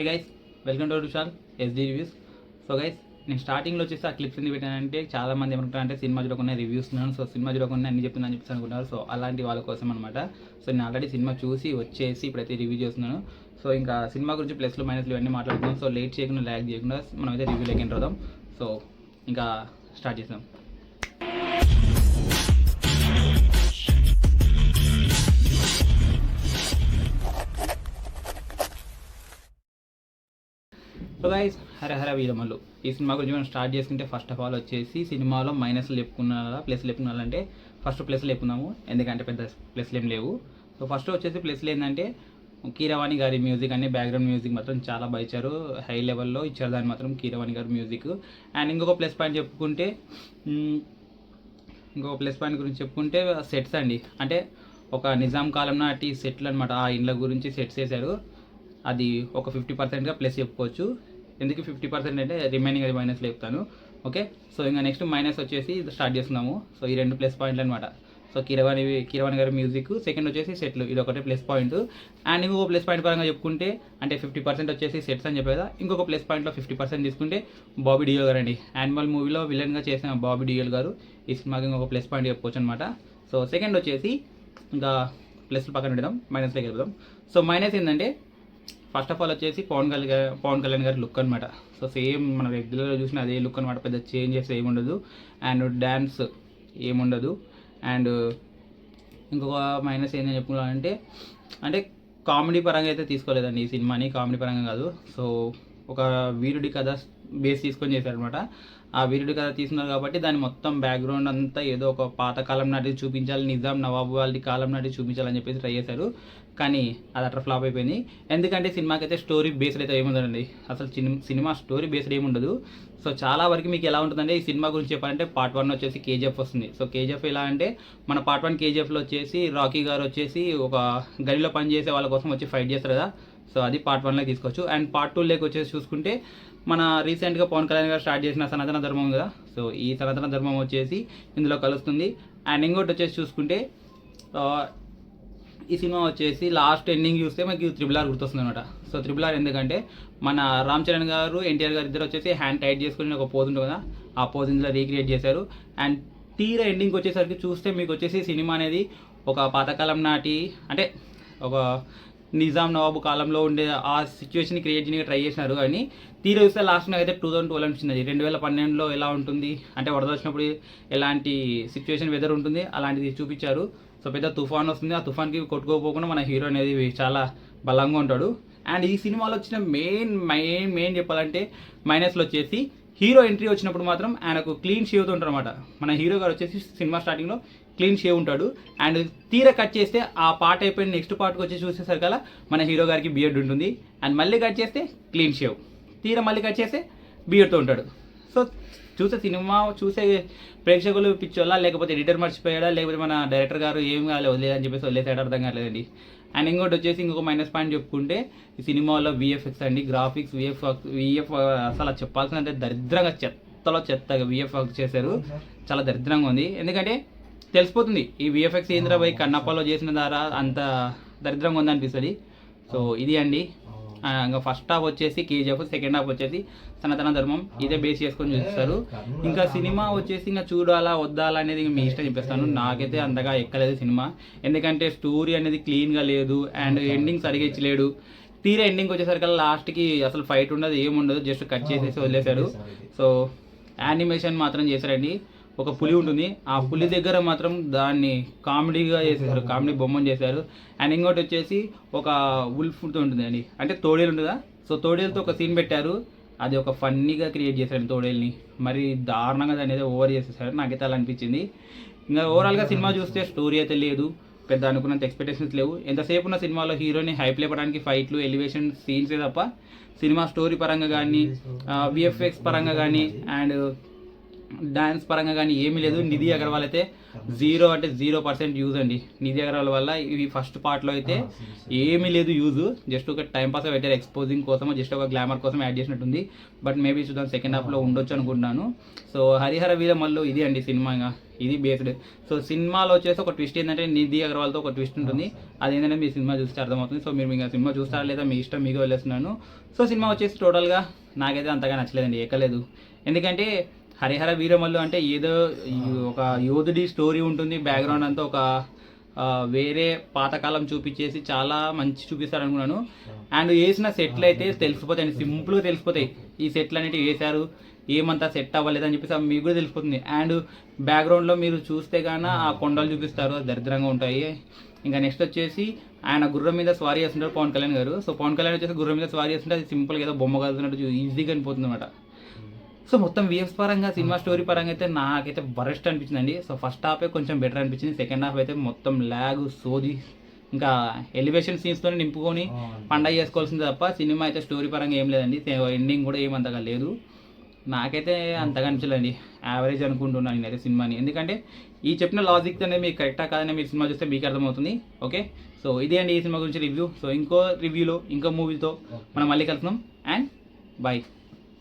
Hey guys welcome to Vishal SD reviews so guys నేను స్టార్టింగ్లో వచ్చేసి ఆ క్లిప్స్ ఎందుకు పెట్టానంటే చాలా మంది ఏమంటారు అంటే సినిమా చూడకుండా రివ్యూస్ ఉన్నాను. సో సినిమా చూడకుండా అన్ని చెప్తున్నాను చెప్పేసి అనుకుంటున్నారు. సో అలాంటి వాళ్ళ కోసం అనమాట సో నేను ఆల్రెడీ సినిమా చూసి వచ్చేసి ఇప్పుడైతే రివ్యూ చేస్తున్నాను. సో ఇంకా సినిమా గురించి ప్లస్లు మైనస్లు ఇవన్నీ మాట్లాడుతున్నాం సో లేట్ చేయకుండా ల్యాక్ చేయకుండా మనం అయితే రివ్యూలోకి ఎంటర్ అవుదాం. సో ఇంకా స్టార్ట్ చేద్దాం. సో గైస్ హర హర ఈ సినిమా గురించి మనం స్టార్ట్ చేసుకుంటే ఫస్ట్ ఆఫ్ ఆల్ వచ్చేసి సినిమాలో మైనస్లు చెప్పుకున్నారా ప్లస్లు చెప్పుకున్నారంటే ఫస్ట్ ప్లస్లు చెప్పుకున్నాము ఎందుకంటే పెద్ద ప్లస్లు ఏం లేవు. సో ఫస్ట్ వచ్చేసి ప్లస్లు ఏంటంటే కీరవాణి గారి మ్యూజిక్ అనే బ్యాక్గ్రౌండ్ మ్యూజిక్ మాత్రం చాలా బాగా ఇచ్చారు. హై లెవెల్లో ఇచ్చారు దాన్ని మాత్రం కీరవాణి గారి మ్యూజిక్ అండ్ ఇంకొక ప్లస్ పాయింట్ చెప్పుకుంటే ఇంకొక ప్లస్ పాయింట్ గురించి చెప్పుకుంటే సెట్స్ అండి. అంటే ఒక నిజాం కాలం నాటి సెట్లు అనమాట ఆ ఇండ్ల గురించి సెట్స్ వేశారు అది ఒక ఫిఫ్టీ పర్సెంట్గా ప్లస్ చెప్పుకోవచ్చు. ఎందుకు ఫిఫ్టీ పర్సెంట్ అంటే రిమైనింగ్ అది మైనస్లో చెప్తాను. ఓకే సో ఇంకా నెక్స్ట్ మైనస్ వచ్చేసి స్టార్ట్ చేస్తున్నాము. సో ఈ రెండు ప్లస్ పాయింట్లు అనమాట సో కిరవాణి కిరవాణి గారి మ్యూజిక్ సెకండ్ వచ్చేసి సెట్లు ఇది ఒకటి ప్లస్ పాయింట్ అండ్ ఇంకొక ప్లస్ పాయింట్ పరంగా చెప్పుకుంటే అంటే ఫిఫ్టీ పర్సెంట్ వచ్చేసి సెట్స్ అని చెప్పేదా? ఇంకొక ప్లస్ పాయింట్లో ఫిఫ్టీ పర్సెంట్ తీసుకుంటే బాబీ డియోల్ గారు అండి. యానిమల్ మూవీలో విలన్గా చేసిన బాబీ డియోల్ గారు ఈ సినిమాకి ఇంకొక ప్లస్ పాయింట్ చెప్పుకోవచ్చు అనమాట సో సెకండ్ వచ్చేసి ఇంకా ప్లస్ పక్కన పెడదాం. మైనస్లోకి వెళ్దాం. సో మైనస్ ఏంటంటే ఫస్ట్ ఆఫ్ ఆల్ వచ్చేసి పవన్ కళ్యాణ్ పవన్ కళ్యాణ్ గారి లుక్ అనమాట సో సేమ్ మన రెగ్యులర్గా చూసిన అదే లుక్ అనమాట పెద్ద చేంజెస్ ఏముండదు అండ్ డ్యాన్స్ ఏముండదు అండ్ ఇంకొక మైనస్ ఏంటని చెప్పుకోవాలంటే అంటే కామెడీ పరంగా అయితే తీసుకోలేదండి ఈ సినిమాని కామెడీ పరంగా కాదు. సో ఒక వీరుడి కథ బేస్ తీసుకొని చేశారనమాట ఆ వీరుడి కథ తీసుకున్నారు కాబట్టి దాని మొత్తం బ్యాక్గ్రౌండ్ అంతా ఏదో ఒక పాతకాలం నాటి చూపించాలి నిజాం నవాబు వాళ్ళ కాలం నాటి చూపించాలని చెప్పేసి ట్రై చేశారు. కానీ అది అట్లా ఫ్లాప్ అయిపోయింది. ఎందుకంటే సినిమాకి అయితే స్టోరీ బేస్డ్ అయితే ఏముందండి అసలు సినిమా స్టోరీ బేస్డ్ ఏముండదు. సో చాలా వరకు మీకు ఎలా ఉంటుందంటే ఈ సినిమా గురించి చెప్పాలంటే పార్ట్ వన్ వచ్చేసి కేజీఎఫ్ వస్తుంది. సో కేజీఎఫ్ ఎలా అంటే మన పార్ట్ వన్ కేజీఎఫ్లో వచ్చేసి రాకీ గారు వచ్చేసి ఒక గడిలో పనిచేసే వాళ్ళ కోసం వచ్చి ఫైట్ చేస్తారు కదా. సో అది పార్ట్ వన్లో తీసుకోవచ్చు. అండ్ పార్ట్ టూ లేక వచ్చేసి చూసుకుంటే మన రీసెంట్గా పవన్ కళ్యాణ్ గారు స్టార్ట్ చేసిన సనాతన ధర్మం కదా. సో ఈ సనాతన ధర్మం వచ్చేసి ఇందులో కలుస్తుంది. అండ్ ఇంకోటి వచ్చేసి చూసుకుంటే ఈ సినిమా వచ్చేసి లాస్ట్ ఎండింగ్ చూస్తే మనకి త్రిబుల్ ఆర్ గుర్తొస్తుంది అనమాట సో త్రిబుల్ ఆర్ ఎందుకంటే మన రామ్ చరణ్ గారు ఎన్టీఆర్ గారు ఇద్దరు వచ్చేసి హ్యాండ్ టైట్ చేసుకుని ఒక పోజ్ ఉంటుంది కదా. ఆ పోజ్ ఇందులో రీక్రియేట్ చేశారు. అండ్ తీరా ఎండింగ్ వచ్చేసరికి చూస్తే మీకు వచ్చేసి సినిమా అనేది ఒక పాతకాలం నాటి అంటే ఒక నిజాం నవాబు కాలంలో ఉండే ఆ సిచ్యువేషన్ క్రియేట్ చేయడానికి ట్రై చేసినారు. కానీ తీరు చూస్తే లాస్ట్ అయితే టూ థౌసండ్ ట్వెల్వ్ అనిపించింది. రెండు వేల పన్నెండులో ఎలా ఉంటుంది? అంటే వరద వచ్చినప్పుడు ఎలాంటి సిచ్యువేషన్ వెదర్ ఉంటుంది? అలాంటిది చూపించారు. సో పెద్ద తుఫాన్ వస్తుంది. ఆ తుఫాన్కి కొట్టుకోపోకుండా మన హీరో అనేది చాలా బలంగా ఉంటాడు. అండ్ ఈ సినిమాలో వచ్చిన మెయిన్ మెయిన్ మెయిన్ చెప్పాలంటే మైనస్లో వచ్చేసి హీరో ఎంట్రీ వచ్చినప్పుడు మాత్రం ఆయనకు క్లీన్ షేవ్తో ఉంటారనమాట మన హీరో గారు వచ్చేసి సినిమా స్టార్టింగ్లో క్లీన్ షేవ్ ఉంటాడు. అండ్ తీర కట్ చేస్తే ఆ పార్ట్ అయిపోయిన నెక్స్ట్ పార్ట్కి వచ్చి చూసేసరికల్లా మన హీరో గారికి బియర్డ్ ఉంటుంది. అండ్ మళ్ళీ కట్ చేస్తే క్లీన్ షేవ్. తీర మళ్ళీ కట్ చేస్తే బియర్డ్తో ఉంటాడు. సో చూసే సినిమా చూసే ప్రేక్షకులు పిచ్చోళ్ళ లేకపోతే ఎడిటర్ మర్చిపోయాడా లేకపోతే మన డైరెక్టర్ గారు ఏం కాలేదు వదిలేదని చెప్పేసి వదిలేసాడు అర్థం కాలేదండి అండ్ ఇంకోటి వచ్చేసి ఇంకొక మైనస్ పాయింట్ చెప్పుకుంటే ఈ సినిమాలో విఎఫ్ఎక్స్ అండి. గ్రాఫిక్స్ విఎఫ్ విఎఫ్ అసలు చెప్పాల్సిందంటే దరిద్రంగా చెత్తలో చెత్తగా విఎఫ్ చేశారు. చాలా దరిద్రంగా ఉంది. ఎందుకంటే తెలిసిపోతుంది ఈ విఎఫ్ఎక్స్ ఏంద్రా కన్నప్పలో చేసిన ద్వారా అంత దరిద్రంగా ఉంది అనిపిస్తుంది సో ఇది అండి. ఇంకా ఫస్ట్ హాఫ్ వచ్చేసి కేజీఎఫ్ సెకండ్ హాఫ్ వచ్చేసి సనాతన ధర్మం ఇదే బేస్ చేసుకొని చూస్తారు ఇంకా సినిమా వచ్చేసి ఇంకా చూడాలా వద్దాలా అనేది మీ ఇష్టం చెప్పేస్తాను. నాకైతే అంతగా ఎక్కలేదు సినిమా. ఎందుకంటే స్టోరీ అనేది క్లీన్గా లేదు అండ్ ఎండింగ్ సరిగా ఇచ్చలేడు. తీరా ఎండింగ్ వచ్చేసరికి లాస్ట్కి అసలు ఫైట్ ఉండదు ఏముండదు జస్ట్ కట్ చేసేసి వదిలేశారు. సో యానిమేషన్ మాత్రం చేశారండి. ఒక పులి ఉంటుంది. ఆ పులి దగ్గర మాత్రం దాన్ని కామెడీగా చేసేసారు కామెడీ బొమ్మను చేశారు అండ్ ఇంకోటి వచ్చేసి ఒక ఉల్ఫ్ ఉంటుంది అండి అంటే తోడేలు ఉంటుందా? సో తోడేలతో ఒక సీన్ పెట్టారు. అది ఒక ఫన్నీగా క్రియేట్ చేశారు తోడేల్ని. మరి దారుణంగా దాన్ని అయితే ఓవర్ చేసేసారు. నాకైతే అలా అనిపించింది. ఇంకా ఓవరాల్గా సినిమా చూస్తే స్టోరీ అయితే లేదు. పెద్ద అనుకున్నంత ఎక్స్పెక్టేషన్స్ లేవు. ఎంతసేపు ఉన్న సినిమాలో హీరోని హైప్ లేపడానికి ఫైట్లు ఎలివేషన్ సీన్సే తప్ప సినిమా స్టోరీ పరంగా కానీ విఎఫ్ఎక్స్ పరంగా కానీ అండ్ డాన్స్ పరంగా కానీ ఏమీ లేదు. నిధి అగర్వాల్ అయితే జీరో అంటే జీరో పర్సెంట్ యూజ్ అండి. నిధి అగర్వాల్ వల్ల ఇవి ఫస్ట్ పార్ట్లో అయితే ఏమీ లేదు యూజ్ జస్ట్ ఒక టైం పాస్ పెట్టారు ఎక్స్పోజింగ్ కోసం జస్ట్ ఒక గ్లామర్ కోసం యాడ్ చేసినట్టుంది. బట్ మేబీ చూద్దాం సెకండ్ హాఫ్లో ఉండొచ్చు అనుకుంటున్నాను. సో హరిహర వీర మల్లు ఇది అండి సినిమా ఇంకా. ఇది బేస్డ్ సో సినిమాలో వచ్చేసి ఒక ట్విస్ట్ ఏంటంటే నిధి అగర్వాల్తో ఒక ట్విస్ట్ ఉంటుంది. అది ఏంటంటే మీ సినిమా చూస్తే అర్థమవుతుంది. సో మీరు ఇంకా సినిమా చూస్తారా లేదా మీ ఇష్టం మీకు వెళ్ళేస్తున్నాను సో సినిమా వచ్చేసి టోటల్గా నాకైతే అంతగా నచ్చలేదండి. ఎక్కలేదు. ఎందుకంటే హరిహర వీరమల్లు అంటే ఏదో ఒక యోధుడి స్టోరీ ఉంటుంది. బ్యాక్గ్రౌండ్ అంతా ఒక వేరే పాతకాలం చూపించేసి చాలా మంచి చూపిస్తారు అనుకున్నాను అండ్ వేసిన సెట్లు అయితే తెలిసిపోతాయి సింపుల్గా తెలిసిపోతాయి. ఈ సెట్లు అనేవి వేశారు. ఏమంతా సెట్ అవ్వలేదు అని చెప్పేసి మీకు కూడా తెలిసిపోతుంది. అండ్ బ్యాక్గ్రౌండ్లో మీరు చూస్తే కానీ ఆ కొండలు చూపిస్తారు. అది దరిద్రంగా ఉంటాయి. ఇంకా నెక్స్ట్ వచ్చేసి ఆయన గుర్రం మీద స్వారీ చేస్తుంటారు పవన్ కళ్యాణ్ గారు. సో పవన్ కళ్యాణ్ వచ్చేసి గుర్రం మీద స్వారీ చేస్తుంటే అది సింపుల్గా ఏదో బొమ్మ కలుగుతున్నట్టు ఈజీగా అనిపోతుంది అనమాట సో మొత్తం విఎఫ్స్ పరంగా సినిమా స్టోరీ పరంగా అయితే నాకైతే వరస్ట్ అనిపించిందండి. సో ఫస్ట్ హాఫే కొంచెం బెటర్ అనిపించింది. సెకండ్ హాఫ్ అయితే మొత్తం ల్యాగ్ సోది. ఇంకా ఎలివేషన్ సీన్స్తో నింపుకొని పండగ చేసుకోవాల్సింది తప్ప సినిమా అయితే స్టోరీ పరంగా ఏం లేదండి. ఎండింగ్ కూడా ఏమంతగా లేదు. నాకైతే అంతగా అనిపించలేదండి. యావరేజ్ అనుకుంటున్నాను నేనైతే సినిమాని. ఎందుకంటే ఈ చెప్పిన లాజిక్ అనేది మీకు కరెక్టా కాదని మీరు సినిమా చూస్తే మీకు అర్థమవుతుంది. ఓకే సో ఇదే అండి ఈ సినిమా గురించి రివ్యూ సో ఇంకో రివ్యూలో ఇంకో మూవీతో మనం మళ్ళీ కలుస్తున్నాం అండ్ బాయ్